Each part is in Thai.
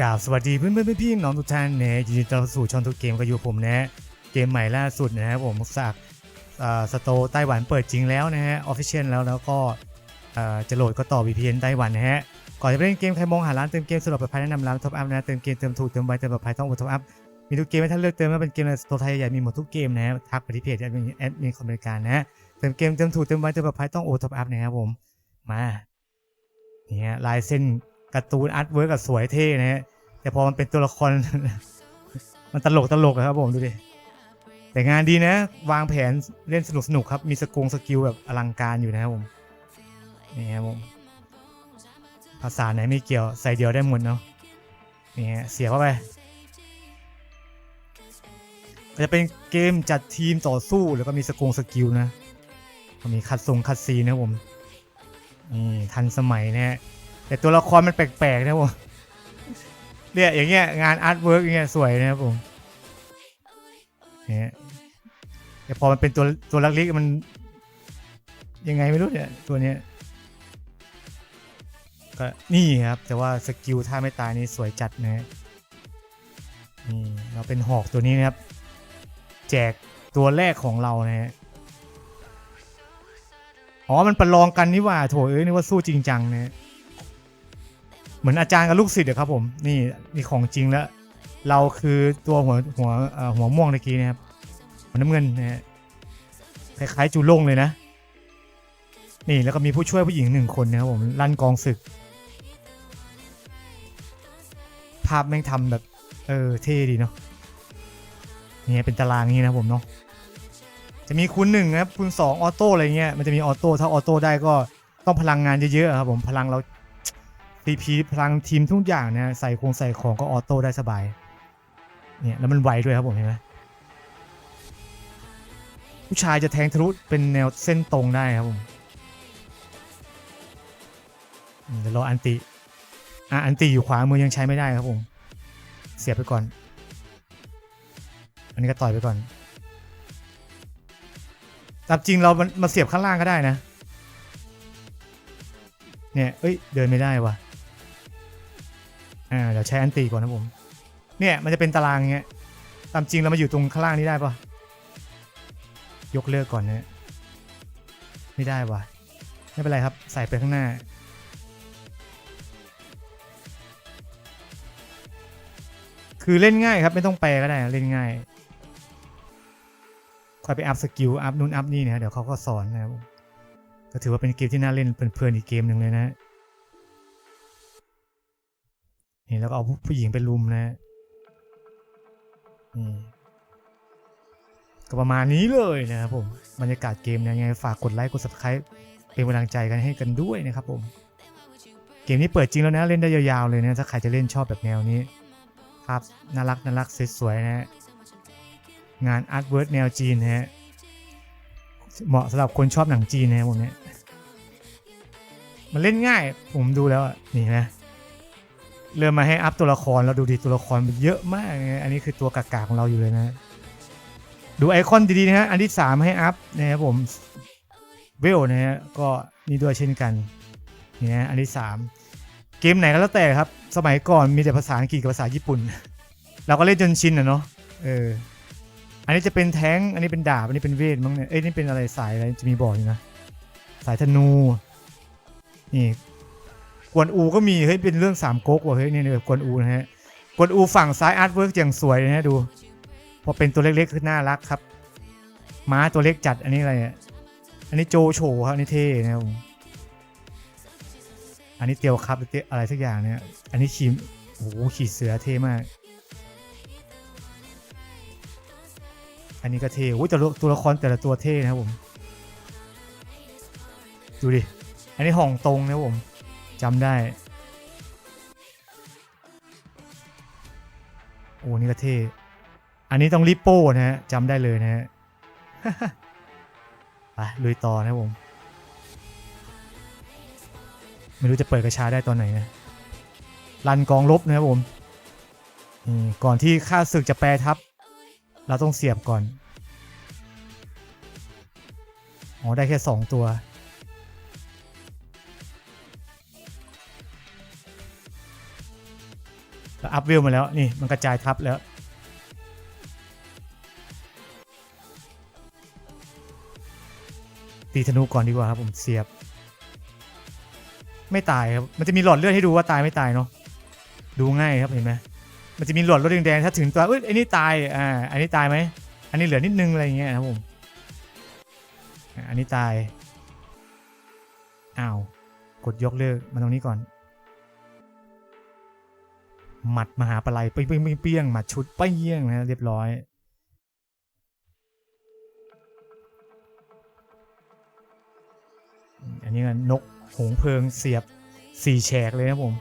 กราบสวัสดีเพื่อนเพื่อนพี่ๆน้องทุกท่านนะยินดีต้อนรับสู่ช่องทุกเกมก็อยู่ผมนะเกมใหม่ล่าสุดนะครับผมจากสโตไต้หวันเปิดจริงแล้วนะฮะออฟฟิเชียลแล้วแล้วก็จะโหลดก็ต่อ VPN ไต้หวันนะฮะก่อนจะไปเล่นเกมใครมองหาร้านเติมเกมสะดวกปลอดภัยแนะนำร้านท็อปอัพนะเติมเกมเติมถูกเติมไวเติมปลอดภัยต้องอดท็อปอัพมีทุกเกมให้ท่านเลือกเติมไม่ว่าเป็นเกมในสโตไทยใหญ่มีหมดทุกเกมนะฮะทักไปที่เพจแอดมินแอดมินคอมเมนต์การนะฮะเติมเกมเติมถูกเติมไวเติมปลอดภัยต้องโอท็อปอัพนะครับผมมาเนี่ยลายเส้น การ์ตูนอาร์ตเวิร์กกับสวยเท่นะฮะแต่พอมันเป็นตัวละคร มันตลกตลกอะครับผมดูดิแต่งานดีนะ วางแผนเล่นสนุกสนุกครับ มีสกงสกิลแบบอลังการอยู่นะครับผมนี่ครับผมภาษาไหนไม่เกี่ยวใส่เดียวได้หมดเนาะนี่ฮะเสียเข้าไปจะเป็นเกมจัดทีมต่อสู้แล้วก็มีสกงสกิลนะก็มีคัดทรงคัดซีนนะครับผมนี่ทันสมัยนะฮะ แต่ตัวละครมันแปลกๆนะผมเนี่ยอย่างเงี้ยงานอาร์ตเวิร์กอย่างเงี้ยสวยนะครับผมเนี่ยแต่พอมันเป็นตัวตัวเล็กมัน ยังไงไม่รู้เนี่ยตัวเนี้ยก็นี่ครับ แต่ว่าสกิลท่าไม่ตายนี่สวยจัดนะฮะนี่เราเป็นหอกตัวนี้นะครับ แจกตัวแรกของเรานะฮะอ๋อ มันประลองกันนี่ว่าโถเอ้ยนึกว่าสู้จริงจังนะฮะ เหมือนอาจารย์กับลูกศิษย์อครับผมนี่นี่ของจริงแล้ว เราคือตัวหัวหัวหัวม่วงตะกี้นะครับหัวน้ำเงินนะฮะคล้ายๆจูโล่งเลยนะ นี่แล้วก็มีผู้ช่วยผู้หญิงหนึ่งคนนะครับผมลั่นกองศึก ภาพแม่งทำแบบ เออเท่ดีเนาะนี่เป็นตารางนี้นะผมเนาะจะมีคูณหนึ่งนะครับคูณสองออโต้อะไรเงี้ยมันจะมีออโต้ถ้าออโต้ได้ก็ต้องพลังงานเยอะๆครับผมพลังเรา TP พลังทีมทุกอย่างเนี่ยใส่โครงใส่ของก็ออโต้ได้สบาย เนี่ย แล้วมันไวด้วยครับผมเห็นไหมผู้ชายจะแทงทะลุเป็นแนวเส้นตรงได้ครับผมเดี๋ยวรออันติ อะอันติอยู่ขวามือยังใช้ไม่ได้ครับผม เสียบไปก่อน อันนี้ก็ต่อยไปก่อนตามจริงเรามันมาเสียบข้างล่างก็ได้นะ เนี่ย เอ้ย เดินไม่ได้ว่ะ อ่าเดี๋ยวใช้อันตีก่อนนะผม เนี่ยมันจะเป็นตารางเงี้ย ตามจริงเรามาอยู่ตรงข้างล่างนี้ได้ปะยกเลิกก่อนเนะไม่ได้วะไม่เป็นไรครับ ใส่ไปข้างหน้า คือเล่นง่ายครับ ไม่ต้องแปลก็ได้เล่นง่ายคอยไปอัพสกิลอัพนู่นอัพนี่นะเดี๋ยวเขาก็สอนนะครับผมก็ถือว่าเป็นเกมที่น่าเล่นเพลินๆอีกเกมหนึ่งเลยนะ นี่แล้วก็เอาผู้หญิงไปลุมนะนี่ก็ประมาณนี้เลยนะครับผมบรรยากาศเกมยังไงฝากกดไลค์กด subscribe เป็นกำลังใจกันให้กันด้วยนะครับผม เกมนี้เปิดจริงแล้วนะเล่นได้ยาวๆเลยนะถ้าใครจะเล่นชอบแบบแนวนี้ภาพน่ารักน่ารักสวยๆนะฮะงานอาร์ตเวิร์ดแนวจีนนะฮะเหมาะสำหรับคนชอบหนังจีนนะผมเนี่ยมันเล่นง่ายผมดูแล้วอะนี่นะ เริ่มมาให้อัพตัวละครแล้วดูดิตัวละครมันเยอะมากนะอันนี้คือตัวกากาของเราอยู่เลยนะ ดูไอคอนดีๆนะฮะอันที่ 3 ให้อัพนะครับผมเวลนะฮะก็นี่ด้วยเช่นกันนี่นะอันที่ 3 เกมไหนก็แล้วแต่ครับ สมัยก่อนมีแต่ภาษาอังกฤษกับภาษาญี่ปุ่น เราก็เล่นจนชินอะเนาะเอออันนี้จะเป็นแท้งอันนี้เป็นดาบอันนี้เป็นเวทมั้งเนี่ยเอ้ยนี่เป็นอะไรสายอะไรจะมีบอกอยู่นะสายธนูนี่ กวนอูก็มีเฮ้ยเป็นเรื่องสามก๊กว่ะเฮ้ยนี่เนี่ยกวนอูนะฮะกวนอูฝั่งซ้ายอาร์ตเวิร์กอย่างสวยเลยนะดู พอเป็นตัวเล็กๆคือน่ารักครับ ม้าตัวเล็กจัดอันนี้อะไรอะอันนี้โจโฉครับอันนี้เท่นะครับอันนี้เตียวครับอเตียอะไรสักอย่างเนี่ย อันนี้ขี่โอ้โหขี่เสือเท่มาก อันนี้ก็เท่โอ้แต่ละตัวละครแต่ละตัวเท่นะครับผม ดูดิ อันนี้ห่องตรงนะผม จำได้ โอ้นี่ก็เท่อันนี้ต้องริปโป้นะฮะจำได้เลยนะฮะไปลุยต่อนะครับผม ไม่รู้จะเปิดกระชาได้ตอนไหนนะรันกองลบนะครับผมนี่ก่อนที่ข้าศึกจะแปรทัพเราต้องเสียบก่อน อ๋อ ได้แค่สองตัว แล้วอัพเวลมาแล้วนี่มันกระจายทับแล้วตีธนูก่อนดีกว่าครับผมเสียบ ไม่ตายครับมันจะมีหลอดเลือดให้ดูว่าตายไม่ตายเนาะดูง่ายครับเห็นไหมมันจะมีหลอดรถแดงๆถ้าถึงตัวเอ้ยอ้นี่ตายอ่าอันนี้ตายไหมอันนี้เหลือนิดนึงอะไรอย่างเงี้ยครับผมอันนี้ตายอ้าวกดยกเลิกมาตรงนี้ก่อน หมัดมหาปลัยเปี้ยงเปี้ยงเปี้ยงหมัดชุดเปี้ยงนะเรียบร้อย อันนี้ก็นกหงเพลิงเสียบสี่แฉกเลยนะผม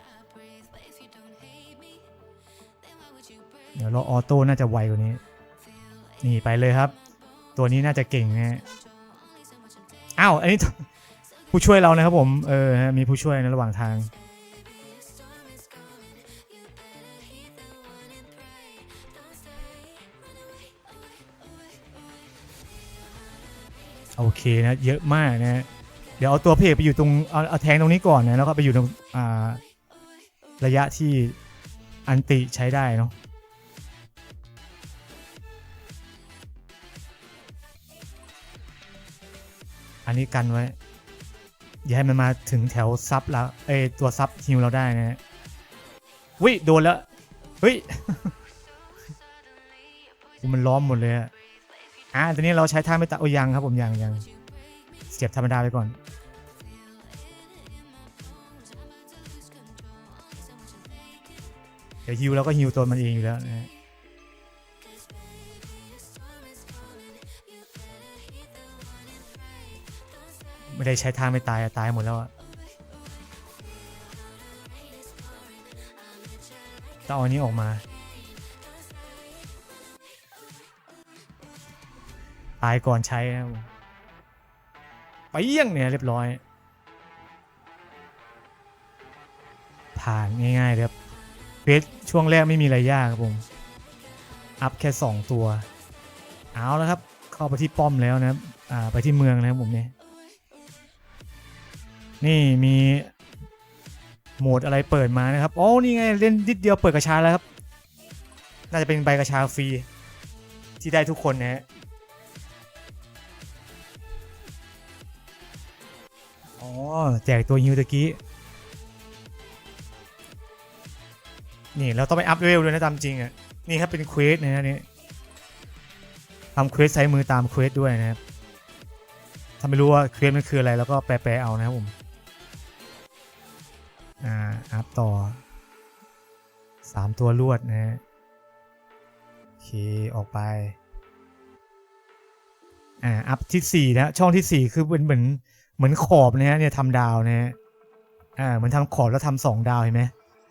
เดี๋ยวเราออโต้น่าจะไวกว่านี้ นี่ไปเลยครับ ตัวนี้น่าจะเก่งนะฮะอ้าว อันนี้ผู้ช่วยเรานะครับผม เออฮะมีผู้ช่วยในระหว่างทาง โอเคนะเยอะมากนะเดี๋ยวเอาตัวเพจไปอยู่ตรงเอาเอาแทงตรงนี้ก่อนนะแล้วก็ไปอยู่ตรงอ่าระยะที่อันติใช้ได้เนาะอันนี้กันไว้ อย่าให้มันมาถึงแถวซับแล้วเอตัวซับฮิวเราได้นะฮะวิโดนแล้วเฮ้ยมันล้อมหมดเลยอะ อะตอนนี้เราใช้ท่าไม่ตะโอ้ยังครับผมยังยังเสียบธรรมดาไปก่อนเดี๋ยวฮิวเราก็ฮิวตัวมันเองอยู่แล้วนะฮะไม่ได้ใช้ท่าไม่ตายอะตายหมดแล้วอะต้องเอาอันนี้ออกมา ตายก่อนใช้ครับไปเยี่ยงเนี่ยเรียบร้อย ผ่านง่ายๆครับเควสช่วงแรกไม่มีอะไรยากครับผม อัพแค่ 2 ตัว เอาแล้วครับ เข้าไปที่ป้อมแล้วนะครับอ่าไปที่เมืองนะครับผมเนี่ยนี่มีโหมดอะไรเปิดมานะครับโอ้นี่ไงเล่นนิดเดียวเปิดกระชาแล้วครับ น่าจะเป็นใบกระชาฟรีที่ได้ทุกคนนะฮะ อ๋อ แจกตัวฮิวตะกี้ นี่เราต้องไปอัพเวลด้วยนะตามจริงอะ นี่ครับเป็นเควสนะฮะนี่ทำเควสใช้มือตามเควสด้วยนะครับ ถ้าไม่รู้ว่าเควสมันคืออะไร แล้วก็แปลๆเอานะครับผม อ่า อัพต่อสามตัวลวดนะฮะโอเค ออกไป อ่า อัพที่สี่นะ ช่องที่สี่คือเป็นเหมือน เหมือนขอบนะฮะเนี่ยทำดาวนะฮะอ่าเหมือนทำขอบแล้วทำสองดาวเห็นไหม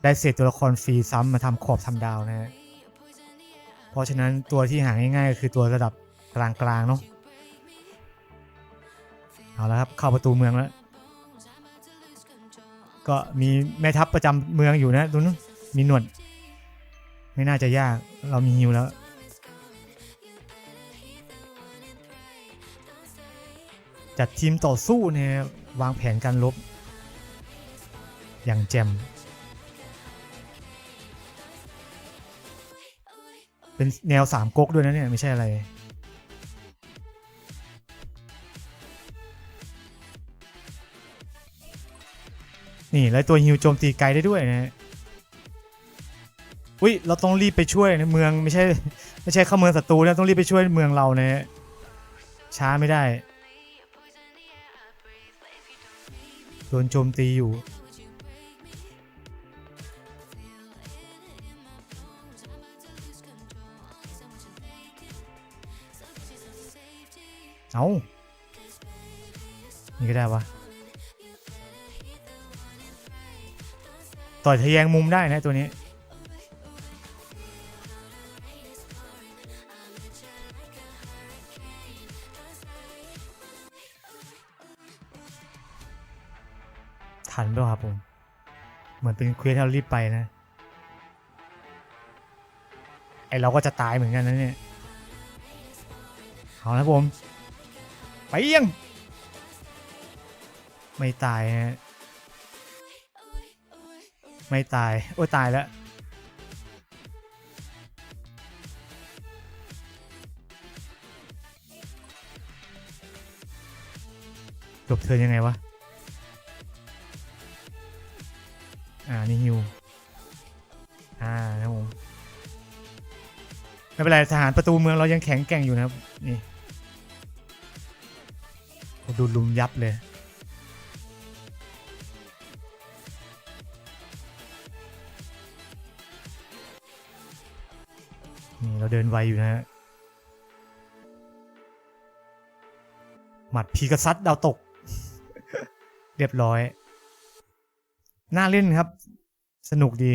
ได้เศษตัวละครฟรีซ้ำมาทำขอบทำดาวนะฮะเพราะฉะนั้นตัวที่หาง่ายๆก็คือตัวระดับกลางๆเนาะเอาแล้วครับเข้าประตูเมืองแล้ว ก็มีแม่ทัพประจำเมืองอยู่นะตรงนู้นมีหนวด ไม่น่าจะยากเรามีฮิวแล้ว จัดทีมต่อสู้เนี่ยวางแผนการลบ อย่างแจ่มเป็นแนวสามก๊กด้วยนะเนี่ย ไม่ใช่อะไร นี่ แล้วตัวฮิวโจมตีไกลได้ด้วยนะฮะอุ้ยเราต้องรีบไปช่วยนะเมืองไม่ใช่ ไม่ใช่เข้าเมืองศัตรูนะต้องรีบไปช่วยเมืองเรานะช้าไม่ได้ โดนโจมตีอยู่ เอานี่ก็ได้วะ ต่อยทะแยงมุมได้นะตัวนี้ ทันด้วยครับผม เหมือนเป็นเควสที่เรารีบไปนะ ไอเราก็จะตายเหมือนกันนะเนี่ย เอาละผม ไปยัง ไม่ตายฮะ ไม่ตาย โอ้ตายแล้วจบเธอยังไงวะ อ่านี่ฮิวอ่านะครับผมไม่เป็นไรทหารประตูเมืองเรายังแข็งแกร่งอยู่นะครับ นี่ดูลุมยับเลย นี่เราเดินไวอยู่นะฮะหมัดพีกษัตริย์ดาวตก เรียบร้อย น่าเล่นครับ สนุกดี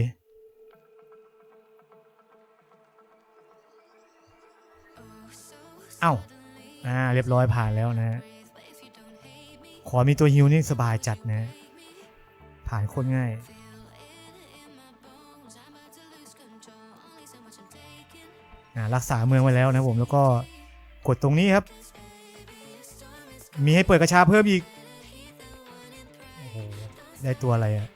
เอ้าอ่าเรียบร้อยผ่านแล้วนะ ขอมีตัวฮิวนี่สบายจัดนะ ผ่านโคตรง่ายอ่ารักษาเมืองไว้แล้วนะผมแล้วก็กดตรงนี้ครับ มีให้เปิดกระชาเพิ่มอีก โอ้โห ได้ตัวอะไรอะ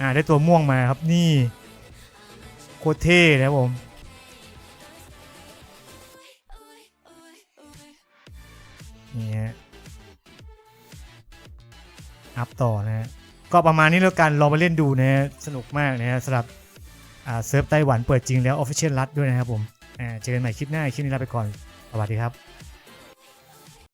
อ่าได้ตัวม่วงมาครับนี่โคตรเท่นะครับผมนี่ฮะอัพต่อนะฮะก็ประมาณนี้แล้วกันลองไปเล่นดูนะฮะสนุกมากนะฮะสำหรับอ่าเซิร์ฟไต้หวันเปิดจริงแล้ว Official รัดด้วยนะครับผมอ่าเจอกันใหม่คลิปหน้าคลิปนี้ลาไปก่อนสวัสดีครับ